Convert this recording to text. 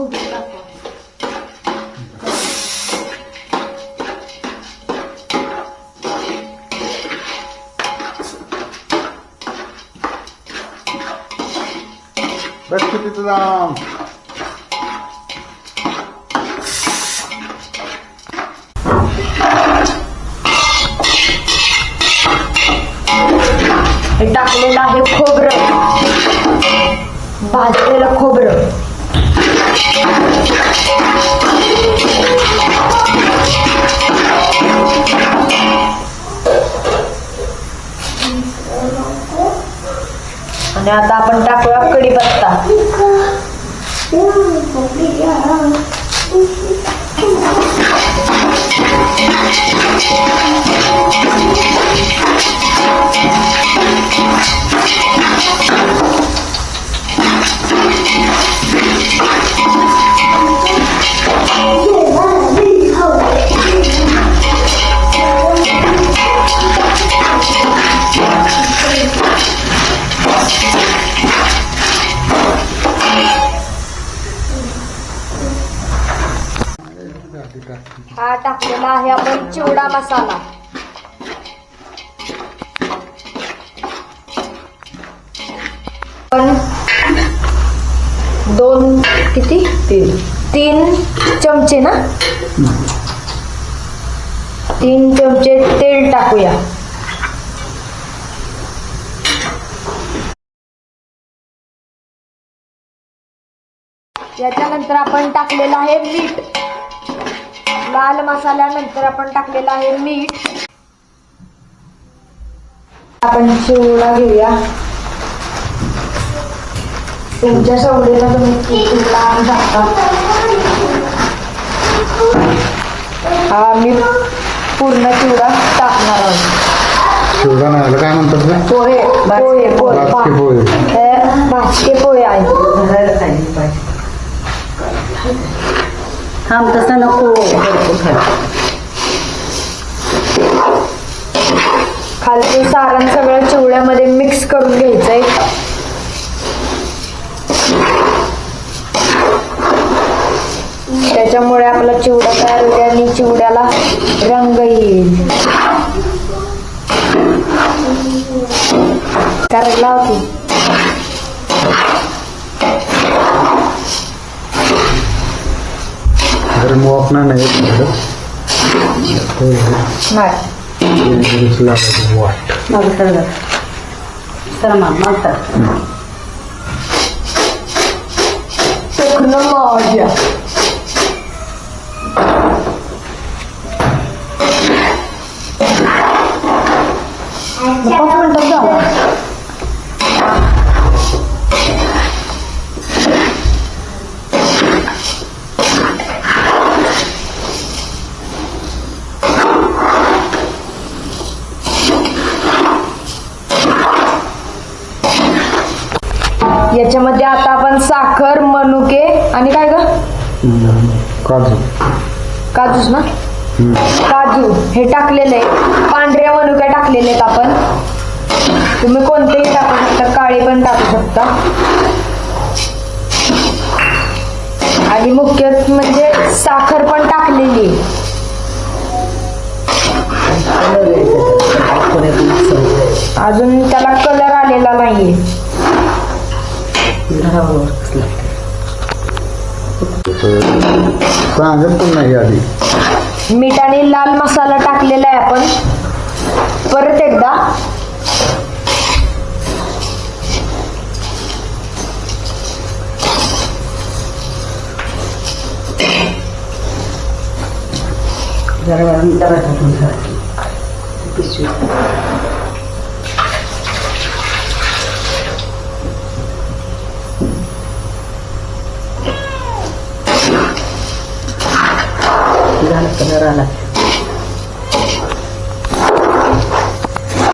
खोबरं टाका बस किती तुझा हे टाकलेलं आहे खोबरं भाजलेलं खोबरं आणि आता आपण टाकूया कढीपत्ता हा टाकलेला आहे आपण चिवडा मसाला. पण दोन किती? तीन. तीन चमचे ना? तीन चमचे तेल टाकूया. याच्यानंतर आपण टाकलेलं आहे मीठ. लाल मसाल्यानंतर आपण टाकलेलं आहे मीठ. आपण चिवडा घेऊया. तुमच्या सवडीला तुम्ही लहान टाकता हा मी पूर्ण चिवडा टाकणार आहोत शिवगा नाही काय म्हणतात पोहे पोहे पोहे. भाजके पोहे. हे आहेत. थांब तसं नको. खालचं सारण सगळं चिवड्यामध्ये मिक्स करून घ्यायचंय. त्याच्यामुळे आपला चिवडा तयार होईल आणि चिवड्याला रंग येईल. करायला होती गरम वाफ नाही नाही आपण साखर मनुके आणि काय ग? काजू. काजूच ना? काजू. हे टाकलेले पांढऱ्या मनुक्या टाकलेले आहेत आपण. तुम्ही कोणतेही टाकू शकता काळे पण टाकू शकता. आणि मुख्य म्हणजे साखर पण टाकलेली. आहे. अजून त्याला कलर सांगत पण नाही आधी मीठ आणि लाल मसाला टाकलेला आहे आपण. परत एकदा. जरा जरा ganas.